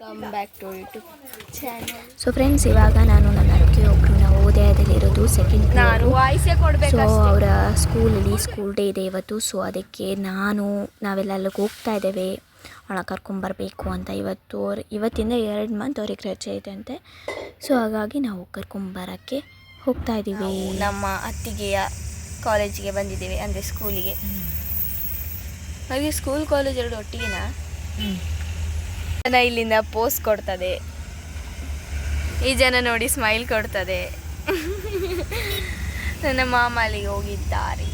Welcome back to YouTube channel so friends ಇವಾಗ ನಾನು ನನ್ನ ಅಡುಗೆ ಒಬ್ಬರು ನವೋದಯದಲ್ಲಿರೋದು ಸೆಕೆಂಡ್ ನಾನು ವಾಯ್ಸೇ ಸೊ ಕೊಡ್ಬೇಕು ಅವರ ಸ್ಕೂಲಲ್ಲಿ ಸ್ಕೂಲ್ ಡೇ ಇದೆ ಇವತ್ತು. ಸೊ ಅದಕ್ಕೆ ನಾನು ನಾವೆಲ್ಲ ಅಲ್ಲಿಗೆ ಹೋಗ್ತಾ ಇದ್ದೇವೆ. ಅವಳ ಕರ್ಕೊಂಬರಬೇಕು ಅಂತ ಇವತ್ತು ಅವ್ರು ಇವತ್ತಿಂದ ಎರಡು ಮಂತ್ ಅವ್ರಿಗೆ ರಜೆ ಇದೆ ಅಂತೆ. ಸೊ ಹಾಗಾಗಿ ನಾವು ಕರ್ಕೊಂಬರೋಕ್ಕೆ ಹೋಗ್ತಾ ಇದ್ದೀವಿ. ನಮ್ಮ ಅತ್ತಿಗೆಯ ಕಾಲೇಜಿಗೆ ಬಂದಿದ್ದೇವೆ ಅಂದರೆ ಸ್ಕೂಲಿಗೆ ಹಾಗೆ ಸ್ಕೂಲ್ ಕಾಲೇಜ್ ಎರಡು ಒಟ್ಟಿಗೆನಾ? ಜನ ಇಲ್ಲಿಂದ ಪೋಸ್ ಕೊಡ್ತದೆ. ಈ ಜನ ನೋಡಿ ಸ್ಮೈಲ್ ಕೊಡ್ತದೆ. ನನ್ನ ಮಾಮ ಅಲ್ಲಿಗೆ ಹೋಗಿದ್ದಾರೆ.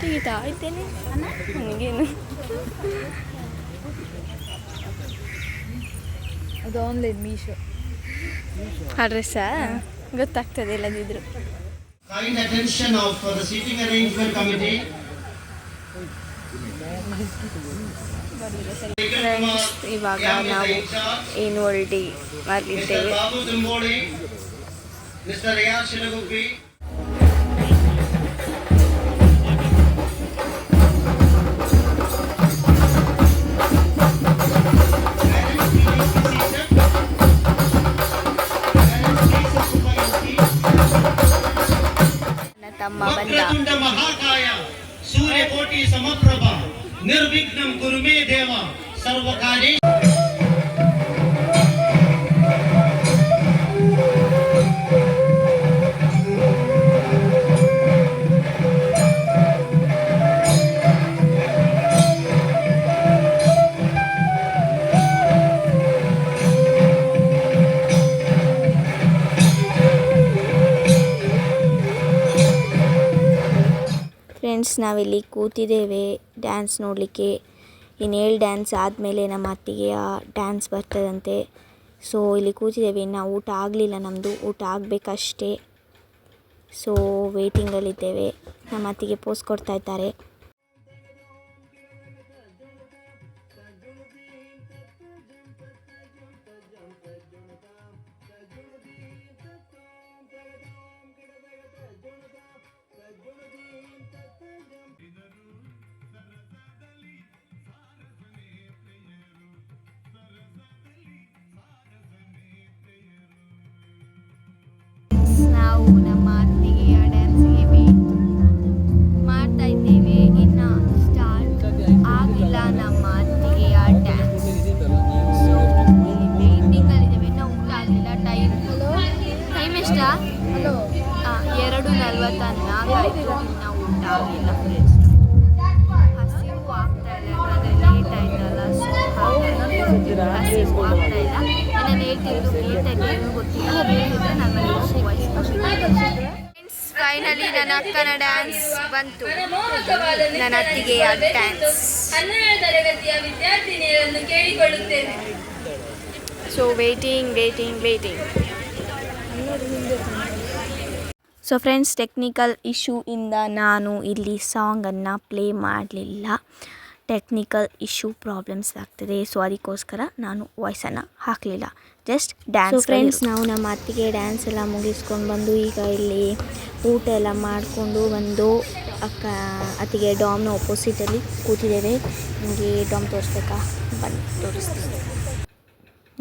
ತೆಗಿತಾ ಇದ್ದೇನೆ. ನನಗೇನು? ಅದು ಆನ್ಲೈನ್ ಮೀಶೋ ಅಡ್ರೆಸ್ಸಾ ಗೊತ್ತಾಗ್ತದೆ ಇಲ್ಲದಿದ್ರು. Kind attention of uh, the seating arrangement committee. Friends ಇವಾಗ ನಾವು ಆ್ಯನ್ಯುವಲ್ ಡೇ Mr. ಮಾಡಲಿದ್ದೇವೆ Babu Dumbodi, Mr. Riyaz Shilaguppi. ನನ್ನ ತಮ್ಮ ಬಂದ ವಕ್ರತುಂಡ ಮಹಾಕಾಯ ಸೂರ್ಯಕೋಟಿ ಸಮಪ್ರಭ ನಿರ್ವಿಘ್ನಂ ಗುರುಮೇ ಫ್ರೆಂಡ್ಸ್ ನಾವಿಲ್ಲಿ ಕೂತಿದ್ದೇವೆ ಡ್ಯಾನ್ಸ್ ನೋಡಲಿಕ್ಕೆ. ಇನ್ನು ಏಳು ಡ್ಯಾನ್ಸ್ ಆದಮೇಲೆ ನಮ್ಮ ಅತ್ತಿಗೆಯ ಡ್ಯಾನ್ಸ್ ಬರ್ತದಂತೆ. ಸೊ ಇಲ್ಲಿ ಕೂತಿದ್ದೇವೆ. ಇನ್ನು ಊಟ ಆಗಲಿಲ್ಲ ನಮ್ಮದು ಊಟ ಆಗಬೇಕಷ್ಟೇ. ಸೊ ವೇಟಿಂಗಲ್ಲಿದ್ದೇವೆ ನಮ್ಮ ಅತ್ತಿಗೆ ಪೋಸ್ ಕೊಡ್ತಾ ಇದ್ದಾರೆ. ಆಗ್ತಾ ಗೊತ್ತಿಲ್ಲ ಫೈನಲಿ ನನ್ನ ಅಕ್ಕನ ಡ್ಯಾನ್ಸ್ ಬಂತು. ನನ್ನ ಅತ್ತಿಗೆ dance so waiting waiting waiting so friends technical issue ಇಂದ ನಾನು ಇಲ್ಲಿ ಸಾಂಗನ್ನು ಪ್ಲೇ ಮಾಡಲಿಲ್ಲ. ಟೆಕ್ನಿಕಲ್ ಇಶ್ಯೂ ಪ್ರಾಬ್ಲಮ್ಸ್ ಆಗ್ತದೆ. ಸೊ ಅದಕ್ಕೋಸ್ಕರ ನಾನು ವಾಯ್ಸನ್ನು ಹಾಕಲಿಲ್ಲ. ಜಸ್ಟ್ ಡ್ಯಾನ್ಸ್ ಫ್ರೆಂಡ್ಸ್ ನಾವು ನಮ್ಮ ಅತ್ತಿಗೆ ಡ್ಯಾನ್ಸ್ ಎಲ್ಲ ಮುಗಿಸ್ಕೊಂಡು ಬಂದು ಈಗ ಇಲ್ಲಿ ಊಟ ಎಲ್ಲ ಮಾಡಿಕೊಂಡು ಬಂದು ಅಕ್ಕ ಅತ್ತಿಗೆ ಡಾಮ್ನ ಒಪೋಸಿಟಲ್ಲಿ ಕೂತಿದ್ದೇವೆ. ನಿಮಗೆ ಡಾಮ್ ತೋರಿಸ್ಬೇಕಾ? ಬನ್ನಿ ತೋರಿಸ್ತೀನಿ.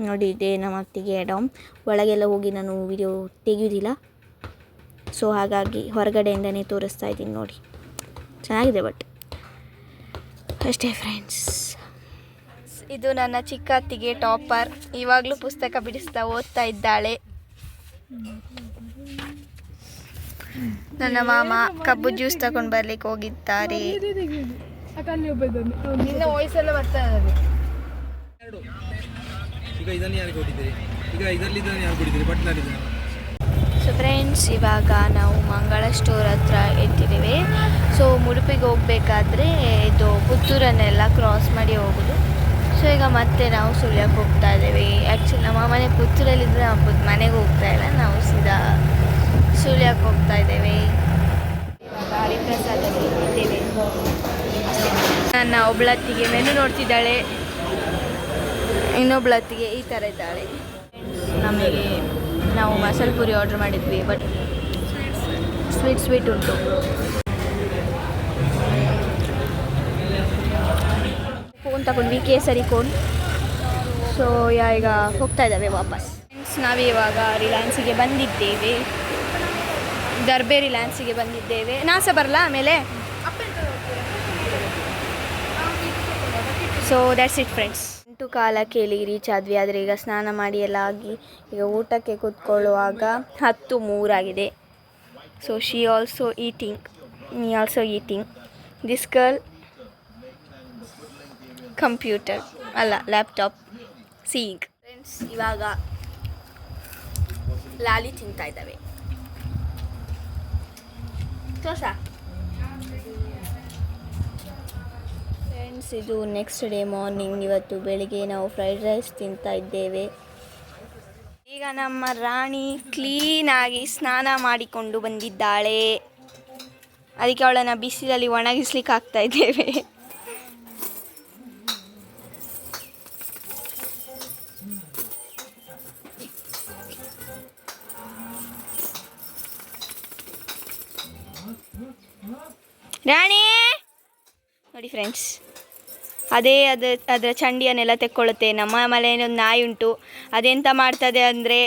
ನೋಡಿ ಇದೆ ನಮ್ಮ ಅತ್ತಿಗೆ ಡಾಮ್ ಒಳಗೆಲ್ಲ ಹೋಗಿ ನಾನು ವಿಡಿಯೋ ತೆಗೆಯೋದಿಲ್ಲ. ಸೊ ಹಾಗಾಗಿ ಹೊರಗಡೆಯಿಂದನೇ ತೋರಿಸ್ತಾ ಇದ್ದೀನಿ ನೋಡಿ. ಚೆನ್ನಾಗಿದೆ ಬಟ್ ಅಷ್ಟೇ ಫ್ರೆಂಡ್ಸ್ ಇದು ನನ್ನ ಚಿಕ್ಕ ಅತ್ತಿಗೆ ಟಾಪರ್ ಇವಾಗಲೂ ಪುಸ್ತಕ ಬಿಡಿಸ್ತಾ ಓದ್ತಾ ಇದ್ದಾಳೆ. ನನ್ನ ಮಾಮ ಕಬ್ಬು ಜ್ಯೂಸ್ ತಗೊಂಡು ಬರ್ಲಿಕ್ಕೆ ಹೋಗಿದ್ದಾರೆ. ಈಗ ಇದನ್ನು ಯಾರು ಕೊಟ್ಟಿದ್ದೀರಿ? ಈಗ ಇದರಲ್ಲಿ ಇದನ್ನು ಯಾರು ಕೊಟ್ಟಿದ್ದೀರಿ? ಬಟ್ಲರ್ ಸೊ ಫ್ರೆಂಡ್ಸ್ ಇವಾಗ ನಾವು ಮಂಗಳ ಸ್ಟೋರ್ ಹತ್ರ ಇಟ್ಟಿದ್ದೇವೆ ಸೊ ಉಡುಪಿಗೆ ಹೋಗಬೇಕಾದ್ರೆ ಇದು ಪುತ್ತೂರನ್ನೆಲ್ಲ ಕ್ರಾಸ್ ಮಾಡಿ ಹೋಗೋದು. ಸೊ ಈಗ ಮತ್ತೆ ನಾವು ಸುಳ್ಯಕ್ಕೆ ಹೋಗ್ತಾ ಇದ್ದೇವೆ. ಆ್ಯಕ್ಚುಲಿ ನಮ್ಮ ಮನೆ ಪುತ್ತೂರಲ್ಲಿದ್ದರೆ ನಾವು ಮನೆಗೆ ಹೋಗ್ತಾ ಇಲ್ಲ. ನಾವು ಸೀದಾ ಸುಳ್ಯಕ್ಕೆ ಹೋಗ್ತಾ ಇದ್ದೇವೆ. ಇದ್ದೇವೆ ನನ್ನ ಒಬ್ಳತ್ತಿಗೆ ಮೆನು ನೋಡ್ತಿದ್ದಾಳೆ. ಇನ್ನೊಬ್ಳತ್ತಿಗೆ ಈ ಥರ ಇದ್ದಾಳೆ. ನಮಗೆ ನಾವು ಮಸಾಲೆ ಪೂರಿ ಆರ್ಡ್ರ್ ಮಾಡಿದ್ವಿ ಬಟ್ ಸ್ವೀಟ್ ಸ್ವೀಟ್ ಉಂಟು. ಫೋನ್ ತಗೊಂಡ್ವಿ ಕೇಸರಿ ಕೋನ್ ಸೊ ಯಾ ಈಗ ಹೋಗ್ತಾ ಇದ್ದಾವೆ ವಾಪಸ್. ಫ್ರೆಂಡ್ಸ್ ನಾವಿವಾಗ ರಿಲಯನ್ಸಿಗೆ ಬಂದಿದ್ದೇವೆ. ದರ್ಬೆ ರಿಲಯನ್ಸಿಗೆ ಬಂದಿದ್ದೇವೆ. ನಾ ಸಹ ಬರಲ್ಲ ಆಮೇಲೆ? ಸೊ ದ್ಯಾಟ್ಸ್ ಇಟ್ ಫ್ರೆಂಡ್ಸ್ ಎಂಟು ಕಾಲ ಕೇಳಿ ರೀಚ್ ಆದ್ವಿ ಆದರೆ ಈಗ ಸ್ನಾನ ಮಾಡಿ ಎಲ್ಲ ಆಗಿ ಈಗ ಊಟಕ್ಕೆ ಕೂತ್ಕೊಳ್ಳುವಾಗ ಹತ್ತು ಮೂರಾಗಿದೆ ಸೊ ಶಿ ಆಲ್ಸೋ ಈಟಿಂಗ್ ನೀ also eating this girl computer ಅಲ್ಲ ಲ್ಯಾಪ್ಟಾಪ್ ಸೀಗ್ ಫ್ರೆಂಡ್ಸ್ ಇವಾಗ ಲಾಲಿ ತಿಂತಾ ಇದ್ದಾವೆ. ತೋರ್ಸ? ಫ್ರೆಂಡ್ಸ್ ಇದು ನೆಕ್ಸ್ಟ್ ಡೇ ಮಾರ್ನಿಂಗ್ ಇವತ್ತು ಬೆಳಿಗ್ಗೆ ನಾವು ಫ್ರೈಡ್ ರೈಸ್ ತಿಂತಾ ಇದ್ದೇವೆ. ಈಗ ನಮ್ಮ ರಾಣಿ ಕ್ಲೀನಾಗಿ ಸ್ನಾನ ಮಾಡಿಕೊಂಡು ಬಂದಿದ್ದಾಳೆ. ಅದಕ್ಕೆ ಅವಳನ್ನು ಬಿಸಿಲಲ್ಲಿ ಒಣಗಿಸ್ಲಿಕ್ಕೆ ಆಗ್ತಾ ಇದ್ದೇವೆ. ರಾಣಿ! ನೋಡಿ ಫ್ರೆಂಡ್ಸ್ ಅದೇ ಅದ, ಅದರ ಚಂಡಿಯನ್ನೆಲ್ಲ ತೆಕ್ಕೊಳ್ಳುತ್ತೆ. ನಮ್ಮ ಮನೆಯಲ್ಲಿ ಒಂದು ನಾಯಿ ಉಂಟು. ಅದೆಂತ ಮಾಡ್ತದೆ ಅಂದರೆ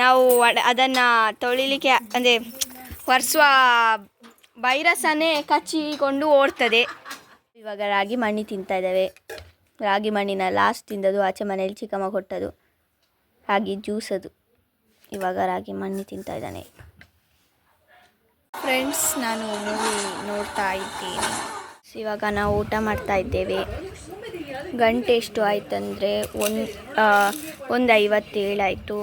ನಾವು ಅದನ್ನು ತೊಳಿಲಿಕ್ಕೆ, ಅಂದರೆ ವರ್ಸುವ ವೈರಸನ್ನೇ ಕಚ್ಚಿಕೊಂಡು ಓಡ್ತದೆ. ಇವಾಗ ರಾಗಿ ಮಣ್ಣಿ ತಿಂತಾ ಇದ್ದಾವೆ. ರಾಗಿ ಮಣ್ಣಿನ ಲಾಸ್ಟ್ ತಿಂದದು ಆಚೆ ಮನೆಯಲ್ಲಿ ಚಿಕ್ಕಮ್ಮ ಕೊಟ್ಟದು ರಾಗಿ ಜ್ಯೂಸ್ ಅದು. ಇವಾಗ ರಾಗಿ ಮಣ್ಣಿ ತಿಂತಾ ಇದ್ದಾನೆ. ಫ್ರೆಂಡ್ಸ್ ನಾನು ಮೂವಿ ನೋಡ್ತಾ ಇದ್ದೀನಿ. ಇವಾಗ ನಾವು ಊಟ ಮಾಡ್ತಾ ಇದ್ದೇವೆ. ಗಂಟೆ ಎಷ್ಟು ಆಯ್ತಂದರೆ ಒಂದು ಒಂದು ಐವತ್ತೇಳಾಯಿತು.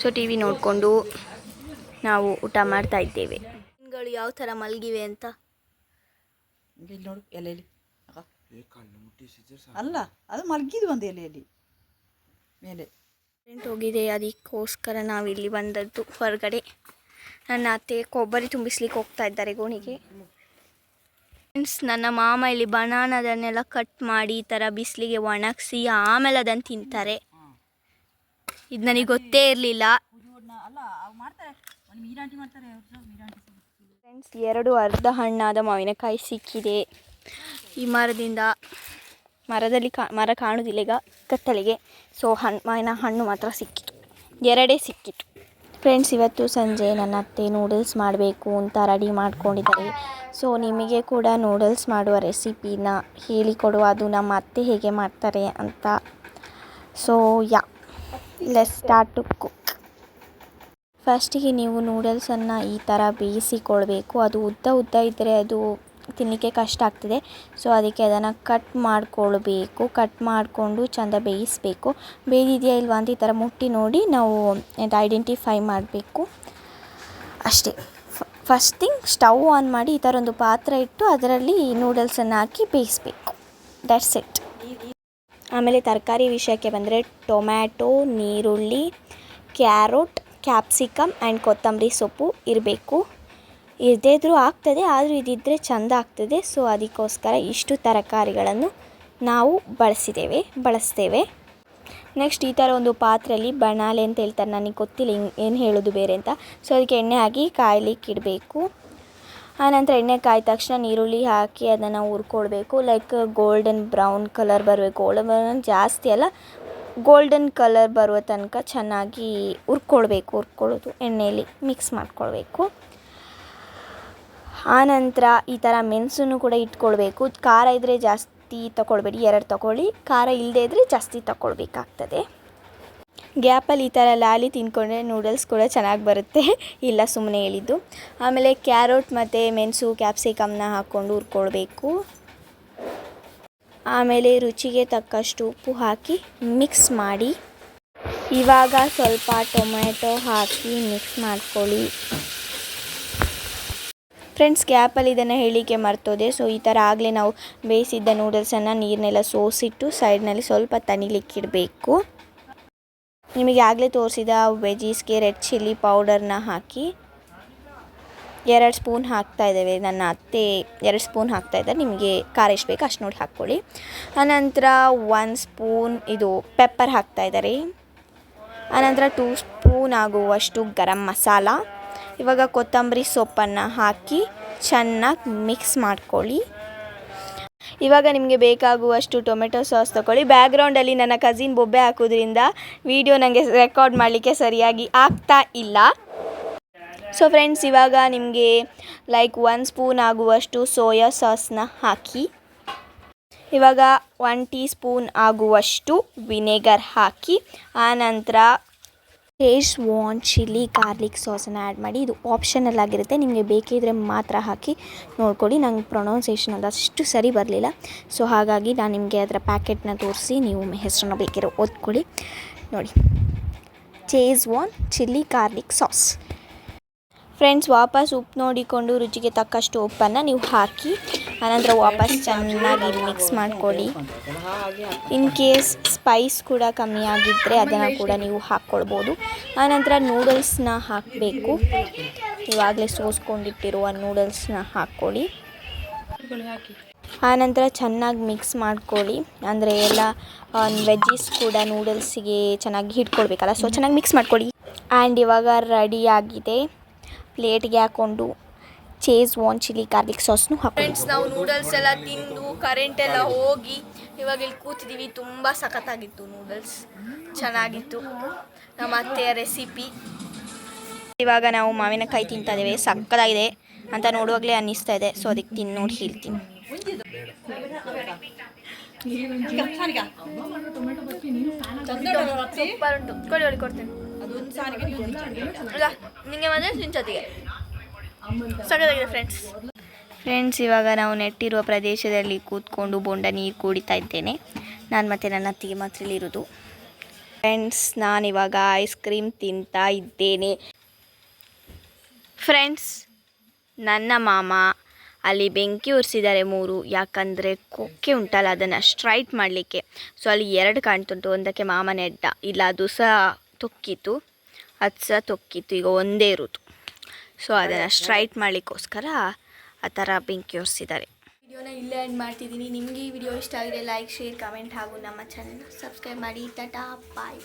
ಸೊ ಟಿ ವಿ ನೋಡಿಕೊಂಡು ನಾವು ಊಟ ಮಾಡ್ತಾ ಇದ್ದೇವೆ. ಮೀನುಗಳು ಯಾವ ಥರ ಮಲಗಿವೆ ಅಂತ. ಅಲ್ಲ ಅದು ಮಲಗಿದ್ವಿ ಒಂದು ಎಲೆಯಲ್ಲಿ ಮೇಲೆ. ಕರೆಂಟ್ ಹೋಗಿದೆ ಅದಕ್ಕೋಸ್ಕರ ನಾವು ಇಲ್ಲಿ ಬಂದದ್ದು ಹೊರಗಡೆ. ನನ್ನ ಅತ್ತೆ ಕೊಬ್ಬರಿ ತುಂಬಿಸ್ಲಿಕ್ಕೆ ಹೋಗ್ತಾ ಇದ್ದಾರೆ ಗೋಣಿಗೆ. ಫ್ರೆಂಡ್ಸ್ ನನ್ನ ಮಾಮ ಇಲ್ಲಿ ಬನಾನದನ್ನೆಲ್ಲ ಕಟ್ ಮಾಡಿ ಈ ಥರ ಬಿಸಿಲಿಗೆ ಒಣಗಿಸಿ ಆಮೇಲೆ ಅದನ್ನು ತಿಂತಾರೆ. ಇದು ನನಗೆ ಗೊತ್ತೇ ಇರಲಿಲ್ಲ. ಫ್ರೆಂಡ್ಸ್ ಎರಡು ಅರ್ಧ ಹಣ್ಣಾದ ಮಾವಿನಕಾಯಿ ಸಿಕ್ಕಿದೆ. ಈ ಮರದಿಂದ ಮರದಲ್ಲಿ ಕಾ, ಮರ ಕಾಣುವುದಿಲ್ಲ ಈಗ, ಕತ್ತಲೆಗೆ. ಸೊ ಹಣ್ಣು ಮಾವಿನ ಹಣ್ಣು ಮಾತ್ರ ಸಿಕ್ಕಿತು. ಎರಡೇ ಸಿಕ್ಕಿತು. ಫ್ರೆಂಡ್ಸ್ ಇವತ್ತು ಸಂಜೆ ನನ್ನ ಅತ್ತೆ ನೂಡಲ್ಸ್ ಮಾಡಬೇಕು ಅಂತ ರೆಡಿ ಮಾಡ್ಕೊಂಡಿದ್ದಾರೆ. ಸೊ ನಿಮಗೆ ಕೂಡ ನೂಡಲ್ಸ್ ಮಾಡುವ ರೆಸಿಪಿನ ಹೇಳಿಕೊಡುವ ಅದು ನಮ್ಮ ಅತ್ತೆ ಹೇಗೆ ಮಾಡ್ತಾರೆ ಅಂತ. So ya let's start to cook ಫಸ್ಟಿಗೆ ನೀವು ನೂಡಲ್ಸನ್ನು ಈ ಥರ ಬೇಯಿಸಿಕೊಳ್ಬೇಕು. ಅದು ಉದ್ದ ಉದ್ದ ಇದ್ದರೆ ಅದು ತಿನ್ನಲಿಕ್ಕೆ ಕಷ್ಟ ಆಗ್ತದೆ. ಸೊ ಅದಕ್ಕೆ ಅದನ್ನು ಕಟ್ ಮಾಡಿಕೊಳ್ಬೇಕು. ಕಟ್ ಮಾಡಿಕೊಂಡು ಚೆಂದ ಬೇಯಿಸಬೇಕು. ಬೇಯ್ದಿದೆಯಾ ಇಲ್ವಾ ಅಂತ ಈ ಥರ ಮುಟ್ಟಿ ನೋಡಿ ನಾವು ಇದು ಐಡೆಂಟಿಫೈ ಮಾಡಬೇಕು. ಅಷ್ಟೇ. ಫಸ್ಟ್ ಥಿಂಗ್ ಸ್ಟವ್ ಆನ್ ಮಾಡಿ ಈ ಥರ ಒಂದು ಪಾತ್ರೆ ಇಟ್ಟು ಅದರಲ್ಲಿ ನೂಡಲ್ಸನ್ನು ಹಾಕಿ ಬೇಯಿಸಬೇಕು. ದಟ್ಸ್ ಇಟ್ ಆಮೇಲೆ ತರಕಾರಿ ವಿಷಯಕ್ಕೆ ಬಂದರೆ ಟೊಮ್ಯಾಟೊ ನೀರುಳ್ಳಿ ಕ್ಯಾರೋಟ್ ಕ್ಯಾಪ್ಸಿಕಮ್ ಆ್ಯಂಡ್ ಕೊತ್ತಂಬರಿ ಸೊಪ್ಪು ಇರಬೇಕು. ಇರದೇ ಇದ್ರೂ ಆಗ್ತದೆ, ಆದರೂ ಇದಿದ್ದರೆ ಚೆಂದ ಆಗ್ತದೆ. ಸೊ ಅದಕ್ಕೋಸ್ಕರ ಇಷ್ಟು ತರಕಾರಿಗಳನ್ನು ನಾವು ಬಳಸಿದ್ದೇವೆ, ಬಳಸ್ತೇವೆ. ನೆಕ್ಸ್ಟ್ ಈ ಥರ ಒಂದು ಪಾತ್ರೆಯಲ್ಲಿ ಬಣಾಲೆ ಅಂತ ಹೇಳ್ತಾರೆ. ನನಗೆ ಗೊತ್ತಿಲ್ಲ ಹಿಂಗೆ, ಏನು ಹೇಳೋದು ಬೇರೆ ಅಂತ. ಸೊ ಅದಕ್ಕೆ ಎಣ್ಣೆ ಹಾಕಿ ಕಾಯ್ಲಿಕ್ಕೆ ಇಡಬೇಕು. ಆನಂತರ ಎಣ್ಣೆ ಕಾಯ್ದ ತಕ್ಷಣ ಈರುಳ್ಳಿ ಹಾಕಿ ಅದನ್ನು ಹುರ್ಕೊಳ್ಬೇಕು ಲೈಕ್ ಗೋಲ್ಡನ್ ಬ್ರೌನ್ ಕಲರ್ ಬರಬೇಕು. ಗೋಲ್ಡನ್ ಬ್ರೌನ್ ಜಾಸ್ತಿ ಅಲ್ಲ ಗೋಲ್ಡನ್ ಕಲರ್ ಬರುವ ತನಕ ಚೆನ್ನಾಗಿ ಹುರ್ಕೊಳ್ಬೇಕು, ಹುರ್ಕೊಳ್ಳೋದು ಎಣ್ಣೆಯಲ್ಲಿ ಮಿಕ್ಸ್ ಮಾಡ್ಕೊಳ್ಬೇಕು. ಆನಂತರ ಈ ಥರ ಮೆಣಸನ್ನು ಕೂಡ ಇಟ್ಕೊಳ್ಬೇಕು. ಖಾರ ಇದ್ದರೆ ಜಾಸ್ತಿ ತಗೊಳ್ಬೇಡಿ ಎರಡು ತಗೊಳ್ಳಿ. ಖಾರ ಇಲ್ಲದೇ ಇದ್ದರೆ ಜಾಸ್ತಿ ತಗೊಳ್ಬೇಕಾಗ್ತದೆ ಗ್ಯಾಪಲ್ಲಿ ಈ ಥರ ಲಾಲಿ ತಿನ್ಕೊಂಡ್ರೆ ನೂಡಲ್ಸ್ ಕೂಡ ಚೆನ್ನಾಗಿ ಬರುತ್ತೆ. ಇಲ್ಲ ಸುಮ್ಮನೆ ಹೇಳಿದ್ದು. ಆಮೇಲೆ ಕ್ಯಾರೋಟ್ ಮತ್ತು ಮೆಣಸು, ಕ್ಯಾಪ್ಸಿಕಮ್ನ ಹಾಕ್ಕೊಂಡು ಹುರ್ಕೊಳ್ಬೇಕು. ಆಮೇಲೆ ರುಚಿಗೆ ತಕ್ಕಷ್ಟು ಉಪ್ಪು ಹಾಕಿ ಮಿಕ್ಸ್ ಮಾಡಿ. ಇವಾಗ ಸ್ವಲ್ಪ ಟೊಮ್ಯಾಟೊ ಹಾಕಿ ಮಿಕ್ಸ್ ಮಾಡ್ಕೊಳ್ಳಿ. ಫ್ರೆಂಡ್ಸ್, ಗ್ಯಾಪಲ್ಲಿ ಇದನ್ನು ಹೇಳಿಕೆ ಮರ್ತೋದೆ. ಸೊ, ಈ ಥರ ಆಗಲೇ ನಾವು ಬೇಯಿಸಿದ್ದ ನೂಡಲ್ಸನ್ನು ನೀರನ್ನೆಲ್ಲ ಸೋಸಿಟ್ಟು ಸೈಡ್ನಲ್ಲಿ ಸ್ವಲ್ಪ ತಣಿಲಿಕ್ಕಿಡಬೇಕು ನಿಮಗೆ ಆಗಲೇ ತೋರಿಸಿದ ವೆಜೀಸ್ಗೆ ರೆಡ್ ಚಿಲ್ಲಿ ಪೌಡರ್ನ ಹಾಕಿ ಎರಡು ಸ್ಪೂನ್ ಹಾಕ್ತಾ ಇದ್ದೇವೆ. ನನ್ನ ಅತ್ತೆ ಎರಡು ಸ್ಪೂನ್ ಹಾಕ್ತಾ ಇದ್ದಾರೆ. ನಿಮಗೆ ಖಾರ ಎಷ್ಟು ಬೇಕು ಅಷ್ಟು ನೋಡಿ ಹಾಕ್ಕೊಳ್ಳಿ. ಆನಂತರ ಒನ್ ಸ್ಪೂನ್ ಇದು ಪೆಪ್ಪರ್ ಹಾಕ್ತಾ ಇದ್ದಾರೆ. ಆನಂತರ ಟೂ ಸ್ಪೂನ್ ಆಗುವಷ್ಟು ಗರಂ ಮಸಾಲ. ಇವಾಗ ಕೊತ್ತಂಬರಿ ಸೊಪ್ಪನ್ನು ಹಾಕಿ ಚೆನ್ನಾಗಿ ಮಿಕ್ಸ್ ಮಾಡ್ಕೊಳ್ಳಿ. ಇವಾಗ ನಿಮಗೆ ಬೇಕಾಗುವಷ್ಟು ಟೊಮೆಟೊ ಸಾಸ್ ತಗೊಳ್ಳಿ ಬ್ಯಾಕ್ಗ್ರೌಂಡಲ್ಲಿ ನನ್ನ ಕಸಿನ್ ಬೊಬ್ಬೆ ಹಾಕೋದ್ರಿಂದ ವಿಡಿಯೋ ನನಗೆ ರೆಕಾರ್ಡ್ ಮಾಡಲಿಕ್ಕೆ ಸರಿಯಾಗಿ ಆಗ್ತಾ ಇಲ್ಲ. ಸೊ ಫ್ರೆಂಡ್ಸ್ ಇವಾಗ ನಿಮಗೆ ಲೈಕ್ ಒನ್ ಸ್ಪೂನ್ ಆಗುವಷ್ಟು ಸೋಯಾ ಸಾಸ್ನ ಹಾಕಿ. ಇವಾಗ ಒನ್ ಟೀ ಸ್ಪೂನ್ ಆಗುವಷ್ಟು ವಿನೆಗರ್ ಹಾಕಿ. ಆನಂತರ ಟೇಸ್ಟ್ ವಾನ್ ಚಿಲ್ಲಿ ಗಾರ್ಲಿಕ್ ಸಾಸನ್ನು ಆ್ಯಡ್ ಮಾಡಿ ಇದು ಆಪ್ಷನಲ್ ಆಗಿರುತ್ತೆ. ನಿಮಗೆ ಬೇಕಿದ್ರೆ ಮಾತ್ರ ಹಾಕಿ ನೋಡ್ಕೊಳ್ಳಿ. ನಂಗೆ ಪ್ರೊನೌನ್ಸೇಷನ್ ಅದು ಅಷ್ಟು ಸರಿ ಬರಲಿಲ್ಲ. ಸೊ ಹಾಗಾಗಿ ನಾನು ನಿಮಗೆ ಅದರ ಪ್ಯಾಕೆಟ್ನ ತೋರಿಸಿ ನೀವು ಹೆಸರನ್ನ ಬೇಕಿರೋ ಓದ್ಕೊಳ್ಳಿ. ನೋಡಿ. ಚೇಸ್ ವಾನ್ ಚಿಲ್ಲಿ ಗಾರ್ಲಿಕ್ ಸಾಸ್ ಫ್ರೆಂಡ್ಸ್ ವಾಪಸ್ ಉಪ್ಪು ನೋಡಿಕೊಂಡು ರುಚಿಗೆ ತಕ್ಕಷ್ಟು ಉಪ್ಪನ್ನು ನೀವು ಹಾಕಿ, ಆನಂತರ ವಾಪಸ್ ಚೆನ್ನಾಗಿ ಮಿಕ್ಸ್ ಮಾಡ್ಕೊಳ್ಳಿ. ಇನ್ ಕೇಸ್ ಸ್ಪೈಸ್ ಕೂಡ ಕಮ್ಮಿ ಆಗಿದ್ದರೆ ಅದನ್ನು ಕೂಡ ನೀವು ಹಾಕ್ಕೊಳ್ಬೋದು. ಆನಂತರ ನೂಡಲ್ಸ್ನ ಹಾಕಬೇಕು. ಇವಾಗಲೇ ಸೋಸ್ಕೊಂಡಿಟ್ಟಿರುವ ನೂಡಲ್ಸ್ನ ಹಾಕ್ಕೊಳ್ಳಿ. ಆನಂತರ ಚೆನ್ನಾಗಿ ಮಿಕ್ಸ್ ಮಾಡ್ಕೊಳ್ಳಿ. ಅಂದರೆ ಎಲ್ಲ ವೆಜ್ಜಿಸ್ ಕೂಡ ನೂಡಲ್ಸಿಗೆ ಚೆನ್ನಾಗಿ ಹಿಡ್ಕೊಳ್ಬೇಕಲ್ಲ. ಸೊ ಚೆನ್ನಾಗಿ ಮಿಕ್ಸ್ ಮಾಡ್ಕೊಳ್ಳಿ. ಆ್ಯಂಡ್ ಇವಾಗ ರೆಡಿಯಾಗಿದೆ ಪ್ಲೇಟ್ಗೆ ಹಾಕ್ಕೊಂಡು ಚೇಸ್ ಒನ್ ಚಿಲ್ಲಿ ಗಾರ್ಲಿಕ್ ಸಾಸ್ನು ಹಾಕಿ ಫ್ರೆಂಡ್ಸ್ ನಾವು ನೂಡಲ್ಸ್ ಎಲ್ಲ ತಿಂದು ಕರೆಂಟ್ ಎಲ್ಲ ಹೋಗಿ ಇವಾಗ ಇಲ್ಲಿ ಕೂತಿದ್ದೀವಿ ತುಂಬ ಸಖತ್ತಾಗಿತ್ತು ನೂಡಲ್ಸ್ ಚೆನ್ನಾಗಿತ್ತು. ನಮ್ಮ ಅತ್ತೆಯ ರೆಸಿಪಿ ಇವಾಗ ನಾವು ಮಾವಿನಕಾಯಿ ತಿಂತಾ ಇದ್ದೇವೆ, ಸಕ್ಕತ್ತಾಗಿದೆ ಅಂತ ನೋಡುವಾಗಲೇ ಅನ್ನಿಸ್ತಾ ಇದೆ. ಸೊ ಅದಕ್ಕೆ ತಿಂದು ನೋಡಿ ಹೇಳ್ತೀನಿ. ಕೊಡ್ತೇನೆ. ನಿಮಗೆ ಮದುವೆ ಸಿಂಚತಿಗೆ ಸಕ್ಕತ್ತಾಗಿದೆ ಫ್ರೆಂಡ್ಸ್ ಫ್ರೆಂಡ್ಸ್ ಇವಾಗ ನಾವು ನೆಟ್ಟಿರುವ ಪ್ರದೇಶದಲ್ಲಿ ಕೂತ್ಕೊಂಡು ಬೊಂಡ ನೀರು ಕುಡಿತಾ ಇದ್ದೇನೆ. ನಾನು ಮತ್ತು ನನ್ನ ಅತ್ತಿಗೆ ಮಾತ್ರ ಇರೋದು ಫ್ರೆಂಡ್ಸ್ ನಾನಿವಾಗ ಐಸ್ ಕ್ರೀಮ್ ತಿಂತಾ ಇದ್ದೇನೆ. ಫ್ರೆಂಡ್ಸ್ ನನ್ನ ಮಾಮ ಅಲ್ಲಿ ಬೆಂಕಿ ಉರಿಸಿದ್ದಾರೆ ಮೂರು. ಯಾಕಂದರೆ ಕೊಕ್ಕೆ ಉಂಟಲ್ಲ, ಅದನ್ನು ಸ್ಟ್ರೈಟ್ ಮಾಡಲಿಕ್ಕೆ. ಸೊ ಅಲ್ಲಿ ಎರಡು ಕಾಣ್ತುಂಟು. ಒಂದಕ್ಕೆ ಮಾಮ ಎಡ್ಡ. ಇಲ್ಲ, ಅದು ಸಹ ತೊಕ್ಕಿತ್ತು. ಅದು ಸಹ ತೊಕ್ಕಿತ್ತು. ಈಗ ಒಂದೇ ಇರೋದು. ಸೊ ಅದನ್ನು ಸ್ಟ್ರೈಟ್ ಮಾಡಲಿಕ್ಕೋಸ್ಕರ ಆ ಥರ ಬೆಂಕಿ ಹೊರಿಸಿದ್ದಾರೆ ವಿಡಿಯೋನ ಇಲ್ಲೇ ಎಂಡ್ ಮಾಡ್ತಿದ್ದೀನಿ. ನಿಮಗೆ ಈ ವಿಡಿಯೋ ಇಷ್ಟ ಆಗಿದೆ ಲೈಕ್ ಶೇರ್ ಕಮೆಂಟ್ ಹಾಗೂ ನಮ್ಮ ಚಾನಲ್ನ ಸಬ್ಸ್ಕ್ರೈಬ್ ಮಾಡಿ. ಟಾಟಾ ಬಾಯ್